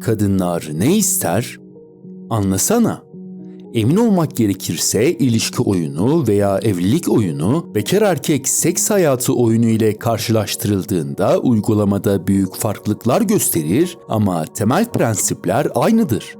Kadınlar ne ister? Anlasana. Emin olmak gerekirse ilişki oyunu veya evlilik oyunu bekar erkek seks hayatı oyunu ile karşılaştırıldığında uygulamada büyük farklılıklar gösterir ama temel prensipler aynıdır.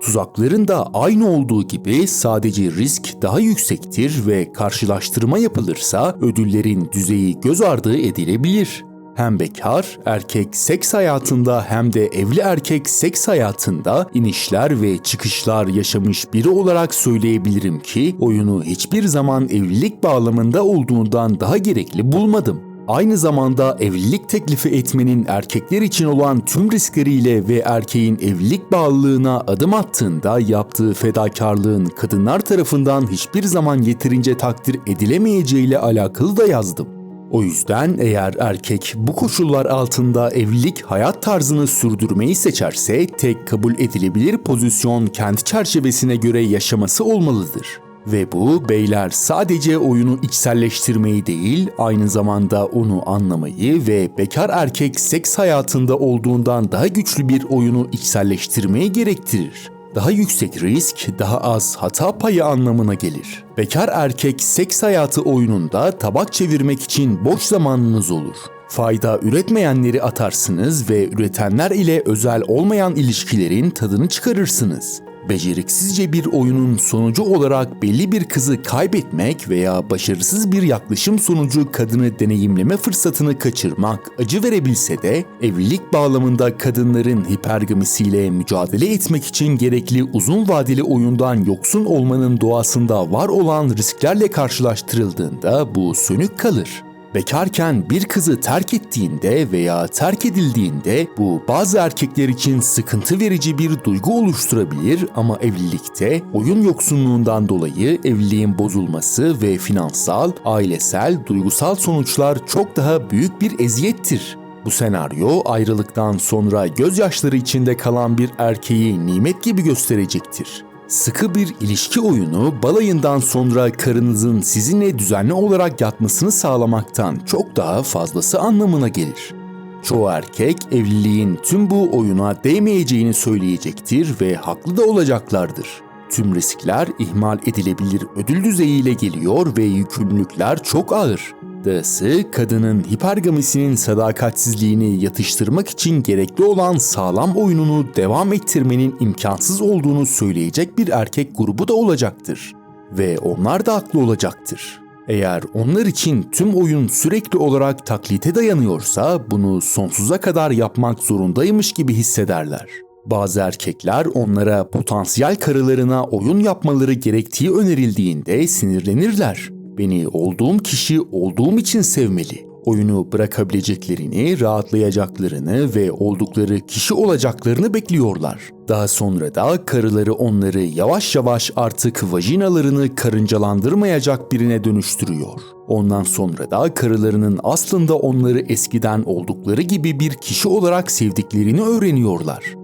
Tuzakların da aynı olduğu gibi sadece risk daha yüksektir ve karşılaştırma yapılırsa ödüllerin düzeyi göz ardı edilebilir. Hem bekar erkek seks hayatında hem de evli erkek seks hayatında inişler ve çıkışlar yaşamış biri olarak söyleyebilirim ki oyunu hiçbir zaman evlilik bağlamında olduğundan daha gerekli bulmadım. Aynı zamanda evlilik teklifi etmenin erkekler için olan tüm riskleriyle ve erkeğin evlilik bağlılığına adım attığında yaptığı fedakarlığın kadınlar tarafından hiçbir zaman yeterince takdir edilemeyeceğiyle alakalı da yazdım. O yüzden eğer erkek bu koşullar altında evlilik hayat tarzını sürdürmeyi seçerse tek kabul edilebilir pozisyon kendi çerçevesine göre yaşaması olmalıdır. Ve bu beyler sadece oyunu içselleştirmeyi değil, aynı zamanda onu anlamayı ve bekar erkek seks hayatında olduğundan daha güçlü bir oyunu içselleştirmeyi gerektirir. Daha yüksek risk, daha az hata payı anlamına gelir. Bekar erkek seks hayatı oyununda tabak çevirmek için boş zamanınız olur. Fayda üretmeyenleri atarsınız ve üretenler ile özel olmayan ilişkilerin tadını çıkarırsınız. Beceriksizce bir oyunun sonucu olarak belli bir kızı kaybetmek veya başarısız bir yaklaşım sonucu kadını deneyimleme fırsatını kaçırmak acı verebilse de evlilik bağlamında kadınların hipergamisiyle mücadele etmek için gerekli uzun vadeli oyundan yoksun olmanın doğasında var olan risklerle karşılaştırıldığında bu sönük kalır. Bekarken bir kızı terk ettiğinde veya terk edildiğinde bu bazı erkekler için sıkıntı verici bir duygu oluşturabilir ama evlilikte oyun yoksunluğundan dolayı evliliğin bozulması ve finansal, ailesel, duygusal sonuçlar çok daha büyük bir eziyettir. Bu senaryo ayrılıktan sonra gözyaşları içinde kalan bir erkeği nimet gibi gösterecektir. Sıkı bir ilişki oyunu balayından sonra karınızın sizinle düzenli olarak yatmasını sağlamaktan çok daha fazlası anlamına gelir. Çoğu erkek evliliğin tüm bu oyuna değmeyeceğini söyleyecektir ve haklı da olacaklardır. Tüm riskler ihmal edilebilir ödül düzeyiyle geliyor ve yükümlülükler çok ağır. Dahası kadının hipergamisinin sadakatsizliğini yatıştırmak için gerekli olan sağlam oyununu devam ettirmenin imkansız olduğunu söyleyecek bir erkek grubu da olacaktır. Ve onlar da haklı olacaktır. Eğer onlar için tüm oyun sürekli olarak taklite dayanıyorsa bunu sonsuza kadar yapmak zorundaymış gibi hissederler. Bazı erkekler onlara potansiyel karılarına oyun yapmaları gerektiği önerildiğinde sinirlenirler. Beni olduğum kişi olduğum için sevmeli. Oyunu bırakabileceklerini, rahatlayacaklarını ve oldukları kişi olacaklarını bekliyorlar. Daha sonra da karıları onları yavaş yavaş artık vajinalarını karıncalandırmayacak birine dönüştürüyor. Ondan sonra da karılarının aslında onları eskiden oldukları gibi bir kişi olarak sevdiklerini öğreniyorlar.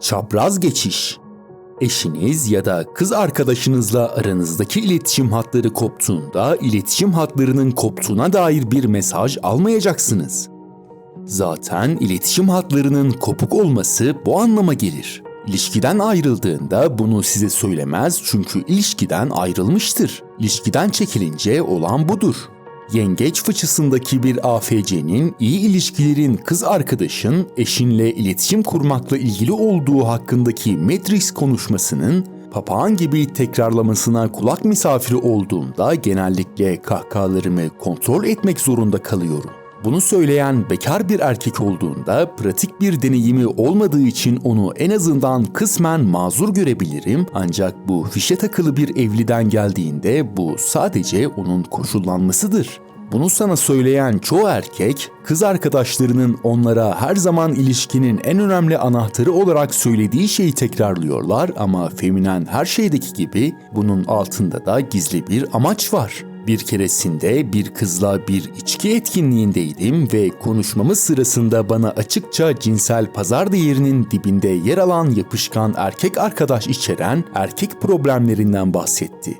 Çapraz geçiş Eşiniz ya da kız arkadaşınızla aranızdaki iletişim hatları koptuğunda iletişim hatlarının koptuğuna dair bir mesaj almayacaksınız. Zaten iletişim hatlarının kopuk olması bu anlama gelir. İlişkiden ayrıldığında bunu size söylemez çünkü ilişkiden ayrılmıştır. İlişkiden çekilince olan budur. Yengeç fıçısındaki bir AFC'nin iyi ilişkilerin kız arkadaşın eşinle iletişim kurmakla ilgili olduğu hakkındaki Matrix konuşmasının papağan gibi tekrarlamasına kulak misafiri olduğumda genellikle kahkahalarımı kontrol etmek zorunda kalıyorum. Bunu söyleyen bekar bir erkek olduğunda pratik bir deneyimi olmadığı için onu en azından kısmen mazur görebilirim ancak bu fişe takılı bir evliden geldiğinde bu sadece onun koşullanmasıdır. Bunu sana söyleyen çoğu erkek, kız arkadaşlarının onlara her zaman ilişkinin en önemli anahtarı olarak söylediği şeyi tekrarlıyorlar ama feminen her şeydeki gibi bunun altında da gizli bir amaç var. Bir keresinde bir kızla bir içki etkinliğindeydim ve konuşmamız sırasında bana açıkça cinsel pazar değerinin dibinde yer alan yapışkan erkek arkadaş içeren erkek problemlerinden bahsetti.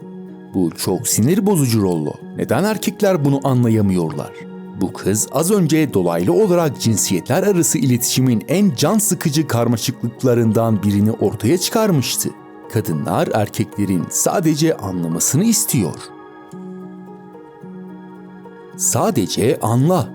Bu çok sinir bozucu Rollo. Neden erkekler bunu anlayamıyorlar? Bu kız az önce dolaylı olarak cinsiyetler arası iletişimin en can sıkıcı karmaşıklıklarından birini ortaya çıkarmıştı. Kadınlar erkeklerin sadece anlamasını istiyor. Sadece anla.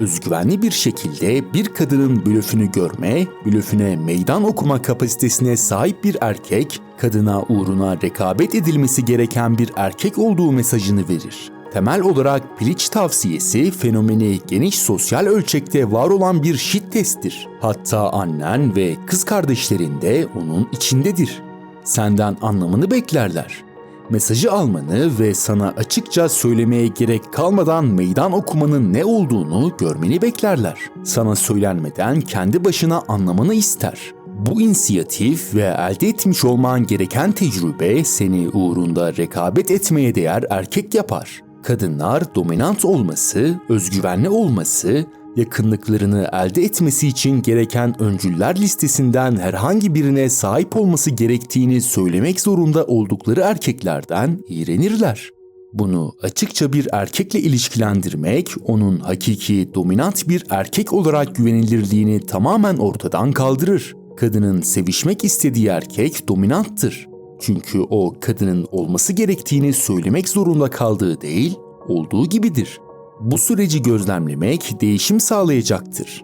Özgüvenli bir şekilde bir kadının blöfünü görme, blöfüne meydan okuma kapasitesine sahip bir erkek, kadına uğruna rekabet edilmesi gereken bir erkek olduğu mesajını verir. Temel olarak piliç tavsiyesi fenomeni geniş sosyal ölçekte var olan bir shit testtir. Hatta annen ve kız kardeşlerin de onun içindedir. Senden anlamını beklerler mesajı almanı ve sana açıkça söylemeye gerek kalmadan meydan okumanın ne olduğunu görmeni beklerler. Sana söylenmeden kendi başına anlamanı ister. Bu inisiyatif ve elde etmiş olman gereken tecrübe seni uğrunda rekabet etmeye değer erkek yapar. Kadınlar dominant olması, özgüvenli olması, yakınlıklarını elde etmesi için gereken öncüller listesinden herhangi birine sahip olması gerektiğini söylemek zorunda oldukları erkeklerden iğrenirler. Bunu açıkça bir erkekle ilişkilendirmek, onun hakiki dominant bir erkek olarak güvenilirliğini tamamen ortadan kaldırır. Kadının sevişmek istediği erkek dominanttır. Çünkü o kadının olması gerektiğini söylemek zorunda kaldığı değil, olduğu gibidir. Bu süreci gözlemlemek değişim sağlayacaktır.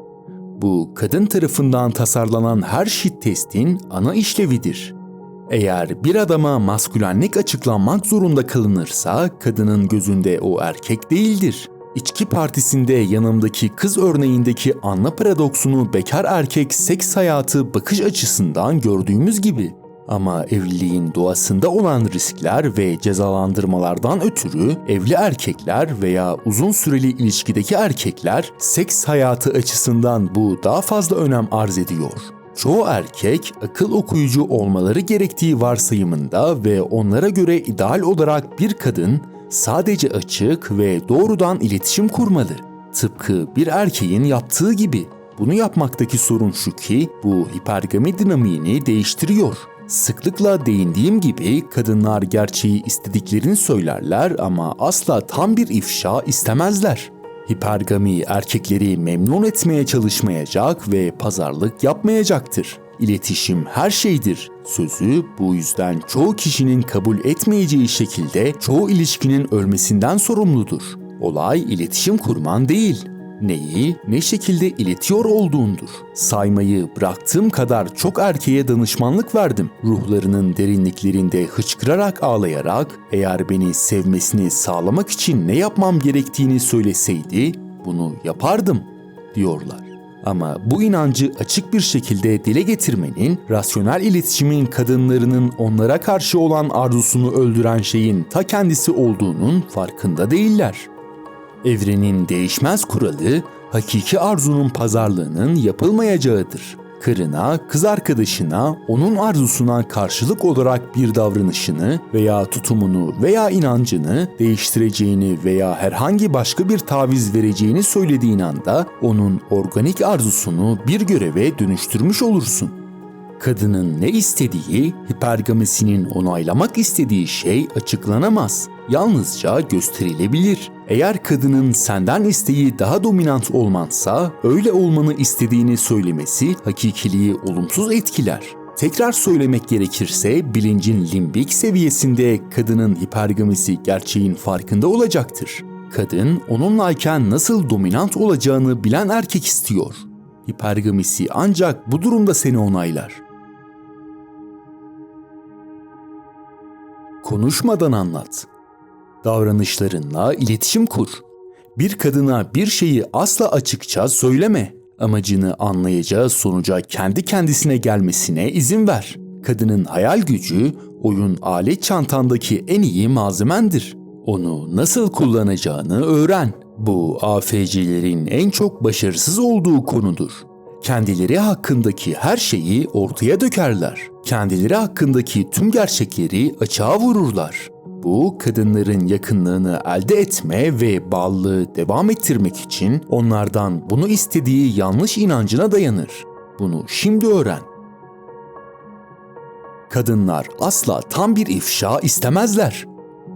Bu kadın tarafından tasarlanan her shit testin ana işlevidir. Eğer bir adama maskülenlik açıklanmak zorunda kalınırsa kadının gözünde o erkek değildir. İçki partisinde yanımdaki kız örneğindeki anla paradoksunu bekar erkek seks hayatı bakış açısından gördüğümüz gibi ama evliliğin doğasında olan riskler ve cezalandırmalardan ötürü evli erkekler veya uzun süreli ilişkideki erkekler seks hayatı açısından bu daha fazla önem arz ediyor. Çoğu erkek akıl okuyucu olmaları gerektiği varsayımında ve onlara göre ideal olarak bir kadın sadece açık ve doğrudan iletişim kurmalı. Tıpkı bir erkeğin yaptığı gibi. Bunu yapmaktaki sorun şu ki bu hipergami dinamiğini değiştiriyor. Sıklıkla değindiğim gibi kadınlar gerçeği istediklerini söylerler ama asla tam bir ifşa istemezler. Hipergami erkekleri memnun etmeye çalışmayacak ve pazarlık yapmayacaktır. İletişim her şeydir. Sözü bu yüzden çoğu kişinin kabul etmeyeceği şekilde çoğu ilişkinin ölmesinden sorumludur. Olay iletişim kurman değil, neyi ne şekilde iletiyor olduğundur. Saymayı bıraktığım kadar çok erkeğe danışmanlık verdim. Ruhlarının derinliklerinde hıçkırarak ağlayarak eğer beni sevmesini sağlamak için ne yapmam gerektiğini söyleseydi bunu yapardım diyorlar. Ama bu inancı açık bir şekilde dile getirmenin, rasyonel iletişimin kadınlarının onlara karşı olan arzusunu öldüren şeyin ta kendisi olduğunun farkında değiller. Evrenin değişmez kuralı, hakiki arzunun pazarlığının yapılmayacağıdır. Karına, kız arkadaşına, onun arzusuna karşılık olarak bir davranışını veya tutumunu veya inancını değiştireceğini veya herhangi başka bir taviz vereceğini söylediğin anda onun organik arzusunu bir göreve dönüştürmüş olursun. Kadının ne istediği, hipergamisinin onaylamak istediği şey açıklanamaz. Yalnızca gösterilebilir. Eğer kadının senden isteği daha dominant olmansa, öyle olmanı istediğini söylemesi hakikiliği olumsuz etkiler. Tekrar söylemek gerekirse bilincin limbik seviyesinde kadının hipergamisi gerçeğin farkında olacaktır. Kadın onunlayken nasıl dominant olacağını bilen erkek istiyor. Hipergamisi ancak bu durumda seni onaylar. Konuşmadan anlat. Davranışlarınla iletişim kur. Bir kadına bir şeyi asla açıkça söyleme. Amacını anlayacağı sonuca kendi kendisine gelmesine izin ver. Kadının hayal gücü oyun alet çantandaki en iyi malzemendir. Onu nasıl kullanacağını öğren. Bu AFC'lerin en çok başarısız olduğu konudur. Kendileri hakkındaki her şeyi ortaya dökerler. Kendileri hakkındaki tüm gerçekleri açığa vururlar. Bu kadınların yakınlığını elde etme ve bağlılığı devam ettirmek için onlardan bunu istediği yanlış inancına dayanır. Bunu şimdi öğren. Kadınlar asla tam bir ifşa istemezler.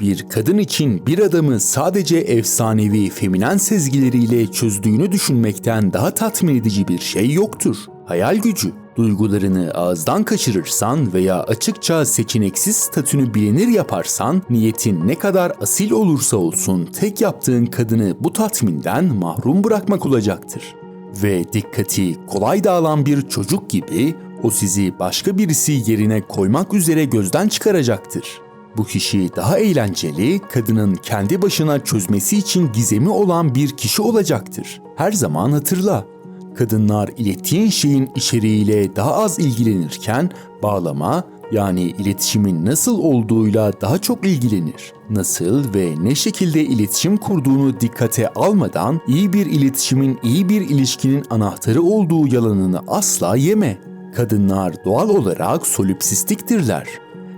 Bir kadın için bir adamı sadece efsanevi feminen sezgileriyle çözdüğünü düşünmekten daha tatmin edici bir şey yoktur. Hayal gücü, duygularını ağızdan kaçırırsan veya açıkça seçeneksiz statünü bilinir yaparsan, niyetin ne kadar asil olursa olsun tek yaptığın kadını bu tatminden mahrum bırakmak olacaktır. Ve dikkati kolay dağılan bir çocuk gibi o sizi başka birisi yerine koymak üzere gözden çıkaracaktır. Bu kişi daha eğlenceli, kadının kendi başına çözmesi için gizemi olan bir kişi olacaktır. Her zaman hatırla. Kadınlar ilettiğin şeyin içeriğiyle daha az ilgilenirken bağlama yani iletişimin nasıl olduğuyla daha çok ilgilenir. Nasıl ve ne şekilde iletişim kurduğunu dikkate almadan iyi bir iletişimin iyi bir ilişkinin anahtarı olduğu yalanını asla yeme. Kadınlar doğal olarak solipsistiktirler.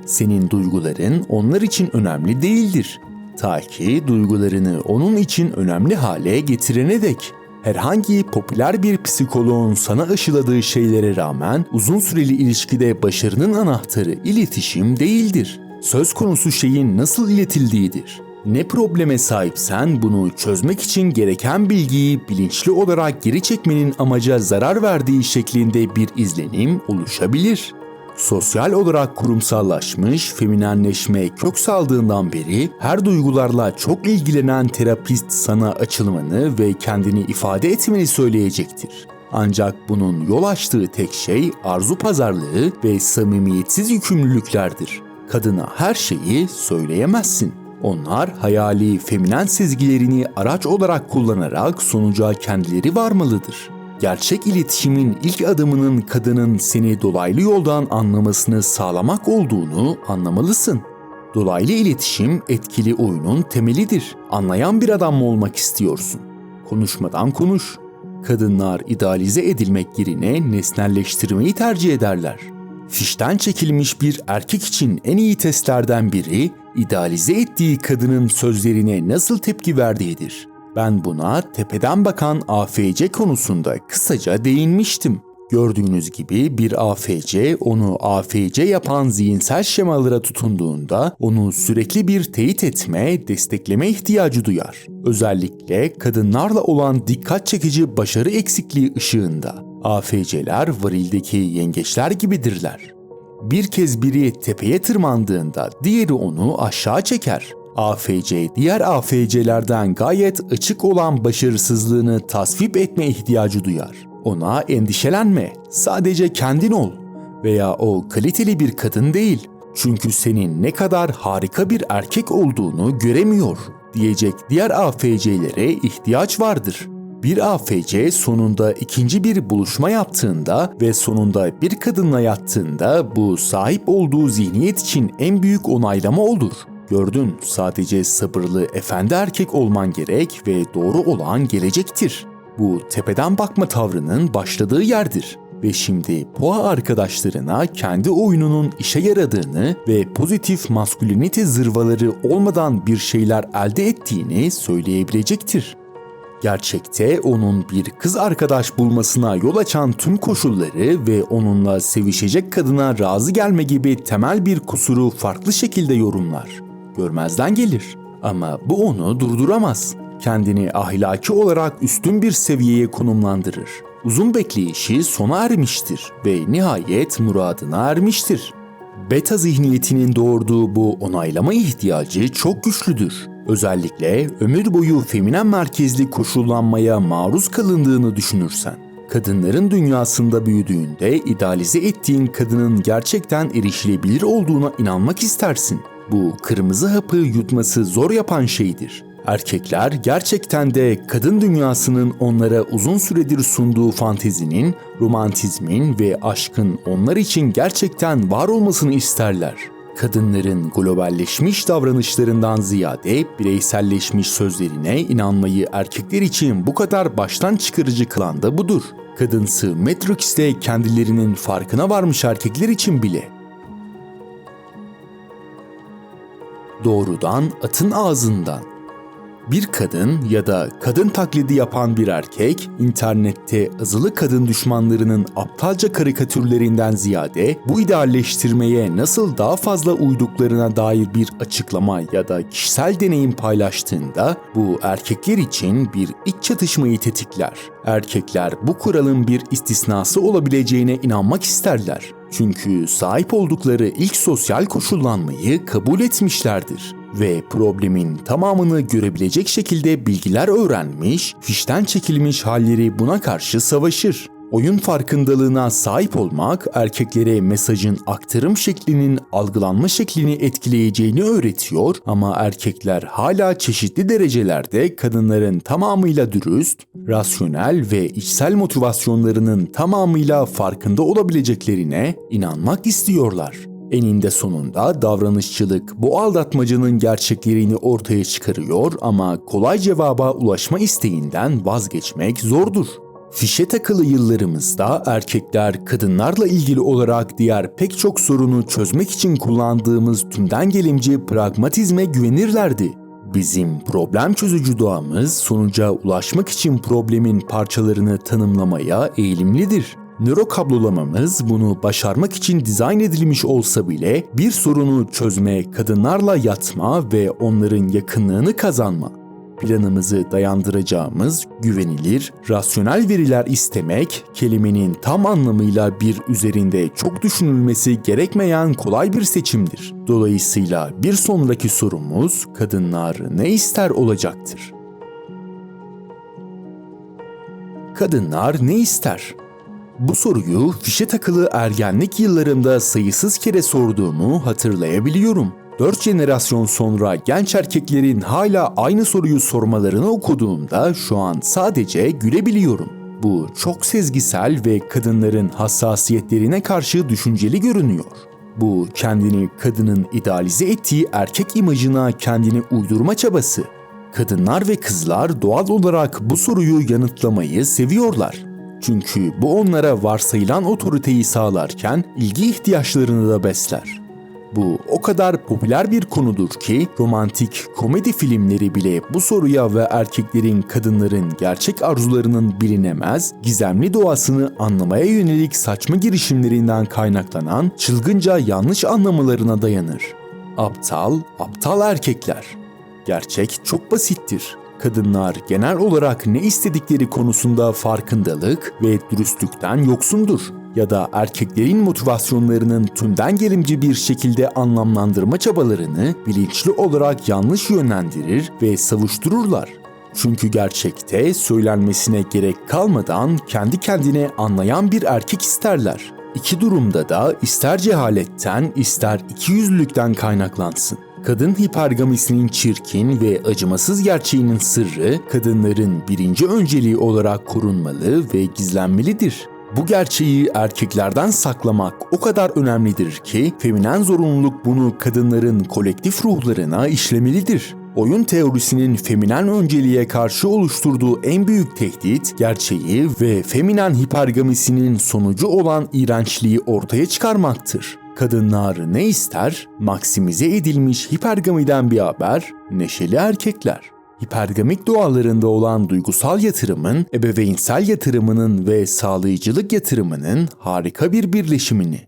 Senin duyguların onlar için önemli değildir. Ta ki duygularını onun için önemli hale getirene dek. Herhangi popüler bir psikoloğun sana aşıladığı şeylere rağmen uzun süreli ilişkide başarının anahtarı iletişim değildir. Söz konusu şeyin nasıl iletildiğidir. Ne probleme sahipsen bunu çözmek için gereken bilgiyi bilinçli olarak geri çekmenin amaca zarar verdiği şeklinde bir izlenim oluşabilir. Sosyal olarak kurumsallaşmış, feminenleşme kök saldığından beri her duygularla çok ilgilenen terapist sana açılmanı ve kendini ifade etmeni söyleyecektir. Ancak bunun yol açtığı tek şey arzu pazarlığı ve samimiyetsiz yükümlülüklerdir. Kadına her şeyi söyleyemezsin. Onlar hayali feminen sezgilerini araç olarak kullanarak sonuca kendileri varmalıdır. Gerçek iletişimin ilk adımının kadının seni dolaylı yoldan anlamasını sağlamak olduğunu anlamalısın. Dolaylı iletişim etkili oyunun temelidir. Anlayan bir adam mı olmak istiyorsun? Konuşmadan konuş. Kadınlar idealize edilmek yerine nesnelleştirmeyi tercih ederler. Fişten çekilmiş bir erkek için en iyi testlerden biri idealize ettiği kadının sözlerine nasıl tepki verdiğidir. Ben buna tepeden bakan AFC konusunda kısaca değinmiştim. Gördüğünüz gibi bir AFC onu AFC yapan zihinsel şemalara tutunduğunda onu sürekli bir teyit etme, destekleme ihtiyacı duyar. Özellikle kadınlarla olan dikkat çekici başarı eksikliği ışığında. AFC'ler varildeki yengeçler gibidirler. Bir kez biri tepeye tırmandığında diğeri onu aşağı çeker. AFC diğer AFC'lerden gayet açık olan başarısızlığını tasvip etme ihtiyacı duyar. Ona endişelenme, sadece kendin ol. Veya o kaliteli bir kadın değil. Çünkü senin ne kadar harika bir erkek olduğunu göremiyor diyecek diğer AFC'lere ihtiyaç vardır. Bir AFC sonunda ikinci bir buluşma yaptığında ve sonunda bir kadınla yattığında bu sahip olduğu zihniyet için en büyük onaylama olur. Gördün sadece sabırlı efendi erkek olman gerek ve doğru olan gelecektir. Bu tepeden bakma tavrının başladığı yerdir. Ve şimdi Poa arkadaşlarına kendi oyununun işe yaradığını ve pozitif maskülinite zırvaları olmadan bir şeyler elde ettiğini söyleyebilecektir. Gerçekte onun bir kız arkadaş bulmasına yol açan tüm koşulları ve onunla sevişecek kadına razı gelme gibi temel bir kusuru farklı şekilde yorumlar. Görmezden gelir. Ama bu onu durduramaz. Kendini ahlaki olarak üstün bir seviyeye konumlandırır. Uzun bekleyişi sona ermiştir ve nihayet muradına ermiştir. Beta zihniyetinin doğurduğu bu onaylama ihtiyacı çok güçlüdür. Özellikle ömür boyu feminen merkezli koşullanmaya maruz kalındığını düşünürsen. Kadınların dünyasında büyüdüğünde idealize ettiğin kadının gerçekten erişilebilir olduğuna inanmak istersin. Bu kırmızı hapı yutması zor yapan şeydir. Erkekler gerçekten de kadın dünyasının onlara uzun süredir sunduğu fantezinin, romantizmin ve aşkın onlar için gerçekten var olmasını isterler. Kadınların globalleşmiş davranışlarından ziyade bireyselleşmiş sözlerine inanmayı erkekler için bu kadar baştan çıkarıcı kılan da budur. Kadınsı Matrix'te kendilerinin farkına varmış erkekler için bile doğrudan atın ağzından. Bir kadın ya da kadın taklidi yapan bir erkek internette azılı kadın düşmanlarının aptalca karikatürlerinden ziyade bu idealleştirmeye nasıl daha fazla uyduklarına dair bir açıklama ya da kişisel deneyim paylaştığında bu erkekler için bir iç çatışmayı tetikler. Erkekler bu kuralın bir istisnası olabileceğine inanmak isterler. Çünkü sahip oldukları ilk sosyal koşullanmayı kabul etmişlerdir ve problemin tamamını görebilecek şekilde bilgiler öğrenmiş, fişten çekilmiş halleri buna karşı savaşır. Oyun farkındalığına sahip olmak erkeklere mesajın aktarım şeklinin algılanma şeklini etkileyeceğini öğretiyor ama erkekler hala çeşitli derecelerde kadınların tamamıyla dürüst, rasyonel ve içsel motivasyonlarının tamamıyla farkında olabileceklerine inanmak istiyorlar. Eninde sonunda davranışçılık bu aldatmacanın gerçeklerini ortaya çıkarıyor ama kolay cevaba ulaşma isteğinden vazgeçmek zordur. Fişe takılı yıllarımızda erkekler kadınlarla ilgili olarak diğer pek çok sorunu çözmek için kullandığımız tümden gelimci pragmatizme güvenirlerdi. Bizim problem çözücü doğamız sonuca ulaşmak için problemin parçalarını tanımlamaya eğilimlidir. Nörokablolamamız bunu başarmak için dizayn edilmiş olsa bile bir sorunu çözme, kadınlarla yatma ve onların yakınlığını kazanma planımızı dayandıracağımız güvenilir, rasyonel veriler istemek, kelimenin tam anlamıyla bir üzerinde çok düşünülmesi gerekmeyen kolay bir seçimdir. Dolayısıyla bir sonraki sorumuz kadınlar ne ister olacaktır. Kadınlar ne ister? Bu soruyu fişe takılı ergenlik yıllarımda sayısız kere sorduğumu hatırlayabiliyorum. 4 jenerasyon sonra genç erkeklerin hala aynı soruyu sormalarını okuduğumda şu an sadece gülebiliyorum. Bu çok sezgisel ve kadınların hassasiyetlerine karşı düşünceli görünüyor. Bu kendini kadının idealize ettiği erkek imajına kendini uydurma çabası. Kadınlar ve kızlar doğal olarak bu soruyu yanıtlamayı seviyorlar. Çünkü bu onlara varsayılan otoriteyi sağlarken ilgi ihtiyaçlarını da besler. Bu o kadar popüler bir konudur ki romantik komedi filmleri bile bu soruya ve erkeklerin kadınların gerçek arzularının bilinemez, gizemli doğasını anlamaya yönelik saçma girişimlerinden kaynaklanan çılgınca yanlış anlamalarına dayanır. Aptal, aptal erkekler. Gerçek çok basittir kadınlar genel olarak ne istedikleri konusunda farkındalık ve dürüstlükten yoksundur ya da erkeklerin motivasyonlarının tümden gelimci bir şekilde anlamlandırma çabalarını bilinçli olarak yanlış yönlendirir ve savuştururlar. Çünkü gerçekte söylenmesine gerek kalmadan kendi kendine anlayan bir erkek isterler. İki durumda da ister cehaletten ister ikiyüzlülükten kaynaklansın. Kadın hipergamisinin çirkin ve acımasız gerçeğinin sırrı kadınların birinci önceliği olarak korunmalı ve gizlenmelidir. Bu gerçeği erkeklerden saklamak o kadar önemlidir ki feminen zorunluluk bunu kadınların kolektif ruhlarına işlemelidir. Oyun teorisinin feminen önceliğe karşı oluşturduğu en büyük tehdit, gerçeği ve feminen hipergamisinin sonucu olan iğrençliği ortaya çıkarmaktır. Kadınlar ne ister? Maksimize edilmiş hipergamiden bir haber, neşeli erkekler. Hipergamik doğalarında olan duygusal yatırımın, ebeveynsel yatırımının ve sağlayıcılık yatırımının harika bir birleşimini.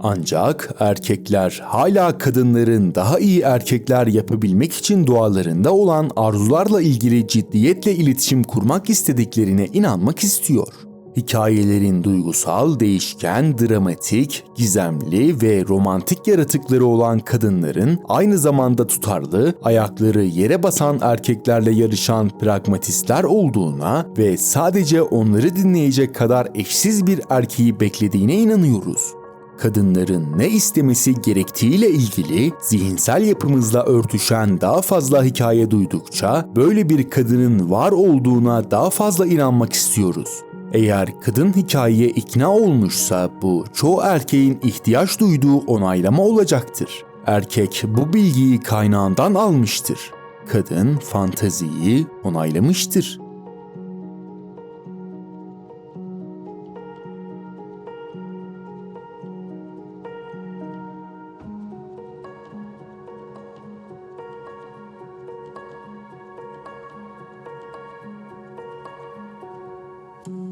Ancak erkekler hala kadınların daha iyi erkekler yapabilmek için doğalarında olan arzularla ilgili ciddiyetle iletişim kurmak istediklerine inanmak istiyor. Hikayelerin duygusal, değişken, dramatik, gizemli ve romantik yaratıkları olan kadınların aynı zamanda tutarlı, ayakları yere basan erkeklerle yarışan pragmatistler olduğuna ve sadece onları dinleyecek kadar eşsiz bir erkeği beklediğine inanıyoruz kadınların ne istemesi gerektiğiyle ilgili zihinsel yapımızla örtüşen daha fazla hikaye duydukça böyle bir kadının var olduğuna daha fazla inanmak istiyoruz. Eğer kadın hikayeye ikna olmuşsa bu çoğu erkeğin ihtiyaç duyduğu onaylama olacaktır. Erkek bu bilgiyi kaynağından almıştır. Kadın fantaziyi onaylamıştır.